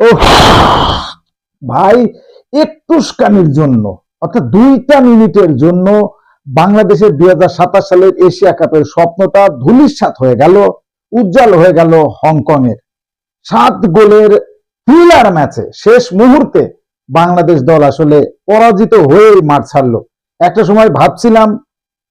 ও ভাই একটুস্কানির জন্য, অর্থাৎ দুইটা মিনিটের জন্য বাংলাদেশের দুই হাজার সাতাশ সালের এশিয়া কাপের স্বপ্নটা ধুলিস্বাত হয়ে গেল, উজ্জ্বল হয়ে গেল হংকং এর সাত গোলের থ্রিলার ম্যাচে শেষ মুহূর্তে বাংলাদেশ দল আসলে পরাজিত হয়েই মাঠ ছাড়লো। একটা সময় ভাবছিলাম,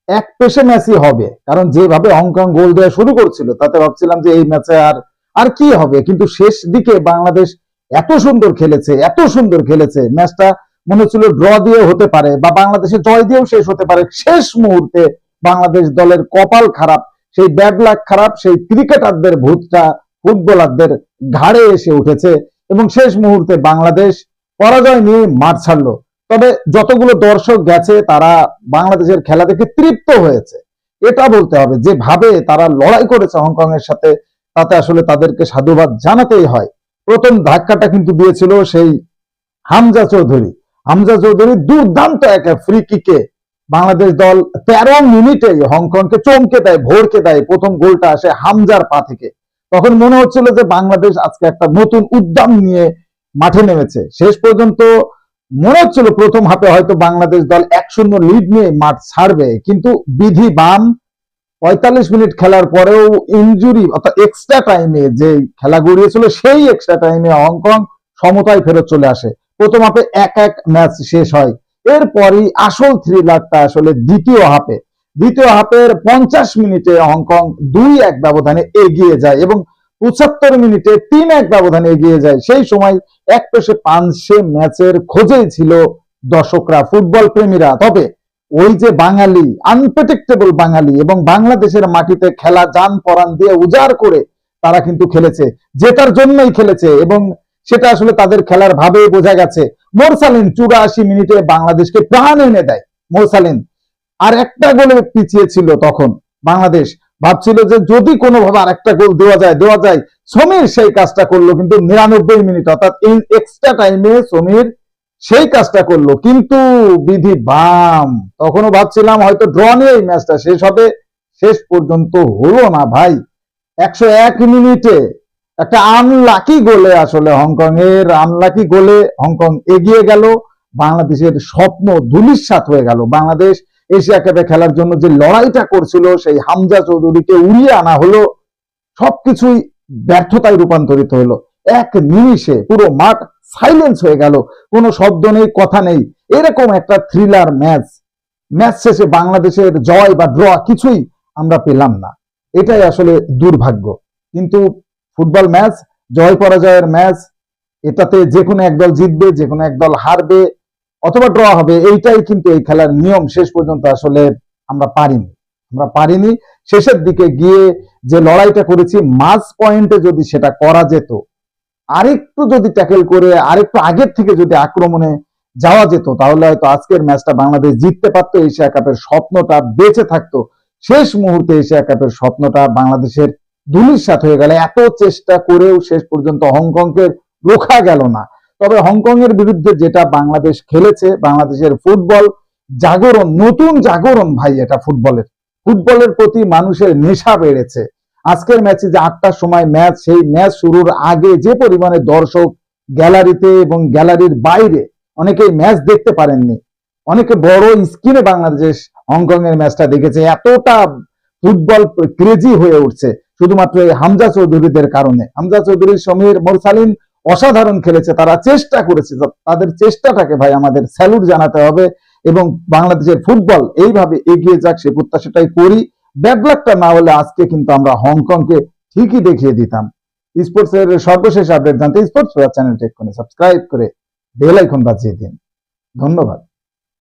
এক পেশে ম্যাচই হবে, কারণ যেভাবে হংকং গোল দেওয়া শুরু করছিল, তাতে ভাবছিলাম যে এই ম্যাচে আর আর কি হবে? কিন্তু শেষ দিকে বাংলাদেশ এত সুন্দর খেলেছে, এত সুন্দর খেলেছে। ম্যাচটা মনে হচ্ছিল ড্র দিয়ে হতে পারে বা বাংলাদেশে জয় দিয়েও শেষ হতে পারে। শেষ মুহূর্তে বাংলাদেশ দলের কপাল খারাপ, সেই ব্যাড লাক খারাপ, সেই ক্রিকেটারদের ভূতটা, ফুটবলারদের ঘাড়ে এসে উঠেছে এবং শেষ মুহূর্তে বাংলাদেশ পরাজয় নিয়ে মাঠ ছাড়লো। তবে যতগুলো দর্শক গেছে, তারা বাংলাদেশের খেলা দেখে তৃপ্ত হয়েছে। এটা বলতে হবে, যেভাবে তারা লড়াই করেছে হংকং এর সাথে, তাতে আসলে তাদেরকে সাধুবাদ জানাতেই হয়। প্রথম ধাক্কাটা কিন্তু দিয়েছিল সেই হামজা চৌধুরী। হামজা চৌধুরী দুর্দান্ত একটা ফ্রি কিকে বাংলাদেশ দল তেরো মিনিটে হংকংকে চমকে দেয়, ভোরকে দেয়, প্রথম গোলটা আসে হামজার পা থেকে। তখন মনে হচ্ছিল যে বাংলাদেশ আজকে একটা নতুন উদ্যম নিয়ে মাঠে নেমেছে। শেষ পর্যন্ত মনে হচ্ছিল প্রথম হাতে হয়তো বাংলাদেশ দল এক শূন্য লিড নিয়ে মাঠ ছাড়বে, কিন্তু বিধি বাম পঁয়তাল্লিশ মিনিট খেলার পরেও ইনজুরি অর্থাৎ এক্সট্রা টাইমে যে খেলা গড়িয়েছিল, সেই এক্সট্রা টাইমে হংকং সমতায় ফেরত চলে আসে। প্রথম হাফে এক এক ম্যাচ শেষ হয়। এরপরই আসল থ্রিলারটা আসলে দ্বিতীয় হাফে দ্বিতীয় হাফের পঞ্চাশ মিনিটে হংকং দুই এক ব্যবধানে এগিয়ে যায় এবং পঁচাত্তর মিনিটে তিন এক ব্যবধানে এগিয়ে যায়। সেই সময় এক পেশে পাঁচশে ম্যাচের খোঁজেই ছিল দর্শকরা, ফুটবল প্রেমীরা। তবে ওই যে বাঙালি আনপ্রেডিক্টেবল বাঙালি এবং বাংলাদেশের মাটিতে খেলা যান পরান দিয়ে উজাড় করে তারা কিন্তু খেলেছে, জেতার জন্যই খেলেছে এবং সেটা আসলে তাদের খেলার ভাবে বোঝা গেছে। মোরসালিন চুরাশি মিনিটে বাংলাদেশকে প্রাণ এনে দেয়, মোরসালিন। আর একটা গোলে পিছিয়ে ছিল তখন বাংলাদেশ, ভাবছিল যে যদি কোনোভাবে আর একটা গোল দেওয়া যায় দেওয়া যায়, সমীর সেই কাজটা করল কিন্তু নিরানব্বই মিনিট অর্থাৎ এই এক্সট্রা টাইমে সমীর সেই কাজটা করল। কিন্তু বিধি বাম। তখনও ভাবছিলাম হয়তো ড্র নিয়ে এই ম্যাচটা শেষ হবে। শেষ পর্যন্ত হলো না ভাই। একশো এক মিনিটে একটা আনলাকি গোলে আসলে হংকং এর আনলাকি গোলে হংকং এগিয়ে গেল। বাংলাদেশের স্বপ্ন ধুলিস্বাত হয়ে গেল। বাংলাদেশ এশিয়া কাপে খেলার জন্য যে লড়াইটা করছিল, সেই হামজা চৌধুরীকে উড়িয়ে আনা হলো। সবকিছুই ব্যর্থতায় রূপান্তরিত হলো। এক নিমিষে পুরো মাঠ সাইলেন্স হয়ে গেল। কোনো শব্দ নেই, কথা নেই। এরকম একটা থ্রিলার ম্যাচ ম্যাচ শেষে বাংলাদেশের জয় বা ড্র কিছুই আমরা পেলাম না। এটাই আসলে দুর্ভাগ্য। কিন্তু ফুটবল ম্যাচ জয় পরাজয়ের ম্যাচ এটাতে যে কোনো একদল জিতবে, যে কোনো একদল হারবে, অথবা ড্র হবে, এইটাই কিন্তু এই খেলার নিয়ম। শেষ পর্যন্ত আসলে আমরা পারিনি। আমরা পারিনি। শেষের দিকে গিয়ে যে লড়াইটা করেছি মাঝ পয়েন্টে যদি সেটা করা যেত আরেকটু যদি ট্যাকেল করে, আরেকটু আগের থেকে যদি আক্রমণে যাওয়া যেত, তাহলে হয়তো আজকের ম্যাচটা বাংলাদেশ জিততে পারতো, এশিয়া কাপের স্বপ্নটা বেঁচে থাকতো। শেষ মুহূর্তে এশিয়া কাপের স্বপ্নটা বাংলাদেশের ধুলিস্বাত হয়ে গেল। এত চেষ্টা করেও শেষ পর্যন্ত হংকংকে রোখা গেল না। তবে হংকং এর বিরুদ্ধে যেটা বাংলাদেশ খেলেছে, বাংলাদেশের ফুটবল জাগরণ, নতুন জাগরণ ভাই, এটা ফুটবলের। ফুটবলের প্রতি মানুষের নেশা বেড়েছে। আজকের ম্যাচে যে আটটার সময় ম্যাচ, সেই ম্যাচ শুরুর আগে যে পরিমাণে দর্শক গ্যালারিতে এবং গ্যালারির বাইরে অনেকেই ম্যাচ দেখতে পারেননি, অনেকে বড় স্ক্রিনে বাংলাদেশ হংকং এর ম্যাচটা দেখেছে, এতটা ফুটবল ক্রেজি হয়ে উঠছে, শুধুমাত্র এই হামজা চৌধুরীদের কারণে। হামজা চৌধুরী, সমীর মোরসালিন অসাধারণ খেলেছে, তারা চেষ্টা করেছে, তাদের চেষ্টাটাকে ভাই আমাদের স্যালুট জানাতে হবে এবং বাংলাদেশের ফুটবল এইভাবে এগিয়ে যাক, সে প্রত্যাশাটাই করি। ব্যাকলাকটা না হলে আজকে কিন্তু আমরা হংকংকে ঠিকই দেখিয়ে দিতাম। স্পোর্টস এর সর্বশেষ আপডেট জানতে স্পোর্টস চ্যানেলটি এক্ষুনি সাবস্ক্রাইব করে বেল আইকন বাজিয়ে দিন। ধন্যবাদ।